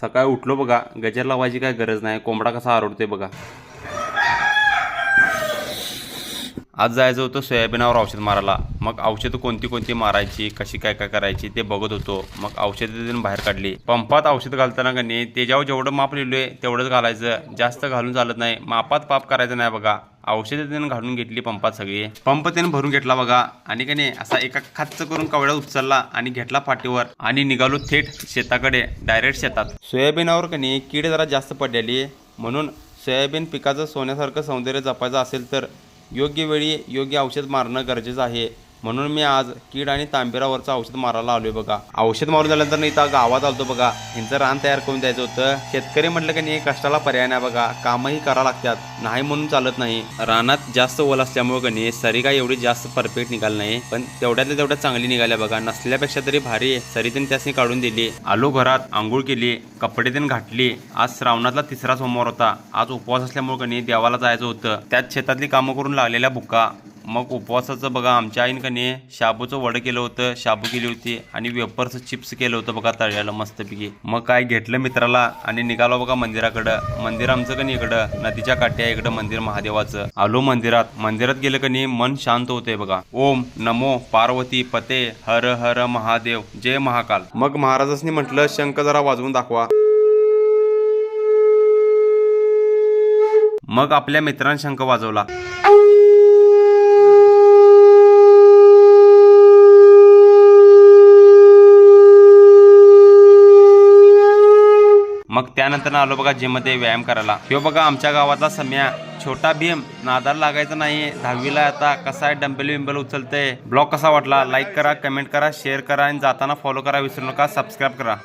सकाळी उठलो बघा गजर लावायची काय गरज नाही कोंबडा कसा आरडते बघा. आज जायचं होतं सोयाबीनावर औषध मारायला. मग औषधं कोणती कोणती मारायची कशी काय काय करायची ते बघत होतो. मग औषधं देऊन बाहेर काढली. पंपात औषध घालताना का नाही त्याच्यावर जेवढं माप लिहिलोय तेवढंच घालायचं. जास्त घालून चालत नाही. मापात पाप करायचं नाही बघा. औषधं त्यानं घालून घेतली पंपात सगळी. पंप त्यानं भरून घेतला बघा. आणि का नाही असा एका खाच करून कवड्या उचलला आणि घेतला पाठीवर. आणि निघालो थेट शेताकडे डायरेक्ट शेतात. सोयाबीनावर का नाही कीड जरा जास्त पडलेली. म्हणून सोयाबीन पिकाचं सोन्यासारखं सौंदर्य जपायचं असेल तर योग्य वेळी योग्य औषध मारणं गरजेचं आहे. म्हणून मी आज कीड आणि तांबिरावरचं औषध मारायला आलोय बघा. औषध मारून झाल्यानंतर नाही इथं गावात आलतो बघा. यांचं रान तयार करून द्यायचं होतं. शेतकरी म्हटलं की नाही कष्टाला पर्याय नाही बघा. कामही करा लागतात. नाही म्हणून चालत नाही. रानात जास्त ओल असल्यामुळे का सरी काय एवढी जास्त परफेक्ट निघाली नाही. पण तेवढ्यातल्या तेवढ्या चांगली निघाल्या बघा. नसल्यापेक्षा तरी भारी आहे. सरी त्यांनी त्यासनी काढून दिली. आलो घरात आंघोळ केली कपडे त्यांनी घातली. आज श्रावणातला तिसरा सोमवार होता. आज उपवास असल्यामुळे का देवाला जायचं होतं. त्यात शेतातली कामं करून लागलेल्या बुक्का मग उपवासाचं बघा आमच्या आईन का शाबूचं वडं केलं होतं शाबू केली होती आणि वेपर्स चिप्स केलं होतं बघा तळ्याला मस्तपैकी. मग काय घेतलं मित्राला आणि निघालो बघा मंदिराकडं. मंदिर आमचं का नाही इकडं? नदीच्या काठ्या इकडं मंदिर महादेवाचं. आलो मंदिरात. मंदिरात गेलं का नाही मन शांत होतंय बघा. ओम नमो पार्वती पते हर हर महादेव. जय महाकाल. मग महाराजांनी म्हटलं शंख जरा वाजवून दाखवा. मग आपल्या मित्रांनी शंख वाजवला. मग त्यानंतर आलो बघा जिममध्ये व्यायाम करायला. ह्यो बघा आमच्या गावातला सम्या. छोटा भीम. नादाला लागायचा नाही दहावीला आता कसा आहे डंबेल विंबल उचलते ब्लॉग कसा वाटला? लाईक करा कमेंट करा शेअर करा आणि जाताना फॉलो करा. विसरू नका सबस्क्राईब करा.